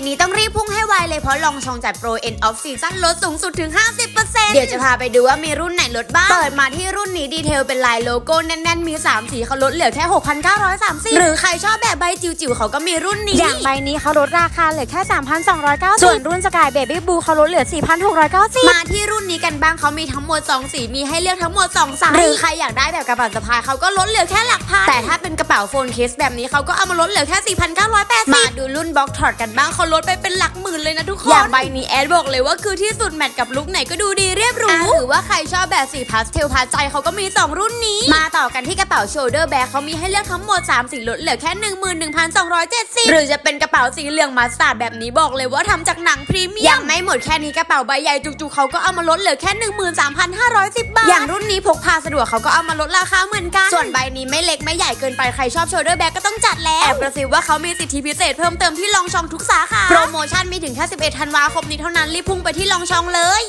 ทีนี้ต้องรีบพุ่งให้ไวเลยเพราะลองชองจัดโปร end of season ลดสูงสุดถึง 50%เดี๋ยวจะพาไปดูว่ามีรุ่นไหนลดบ้าง เปิดมาที่รุ่นนี้ดีเทลเป็นลายโลโก้แน่นๆ มี 3 สีเขาลดเหลือแค่ 6,930 หรือใครชอบแบบใบจิ๋วๆเขาก็มีรุ่นนี้ อย่างใบนี้เขาลดราคาเหลือแค่ 3,290 ส่วนรุ่นสกายเบบี้บูเขาลดเหลือ 4,690 มาที่รุ่นนี้กันบ้างเขามีทั้งหมด 2 สีมีให้เลือกทั้งหมด2ไซส์หรือใครอยากได้แบบกระเป๋าสะพายเขาก็ลดเหลือแค่หลักพันแต่ถ้าเป็นกระเป๋าโฟนเคสแบบนี้เขาก็เอามาลดเหลือแค่ 4,980มาดูรุ่นบ็อกถอดกันบ้างเขาลดไปเป็นหลักหมื่นเลยนะทุกคน อย่างใบนี้แอดบอกเลยว่าคือที่สุดแมทกับลุคไหนก็ดูดีเรียบหรูหรือว่าใครชอบแบบสีพาสเทลพาใจเขาก็มี 2 รุ่นนี้ มาต่อกันที่กระเป๋าโชเดอร์แบกเขามีให้เลือกทั้งหมด 3 สีลดเหลือแค่ 11,270 หรือจะเป็นกระเป๋าสีเหลืองมัสตาร์ดแบบนี้บอกเลยว่าทำจากหนังพรีเมียมยังไม่หมดแค่นี้กระเป๋าใบใหญ่จุกๆเขาก็เอามาลดเหลือแค่ 13,510 บาท อย่างรุ่นนี้พกพาสะดวกเขาก็เอามาลดราคาเหมือนกัน ส่วนใบนี้ไม่เล็กไม่ใหญ่เกินไปใครชอบโชเดอร์แบกก็ต้องจัดแล้วแอบกระซิบว่าเขามีสิทธิพิเศษเพิ่มเติมที่ลองชองทุกสาขาโปรโมชั่นมีถึงแค่ 11 ธันวาคมนี้เท่านั้นรีบพุ่งไปที่ลองชองเลย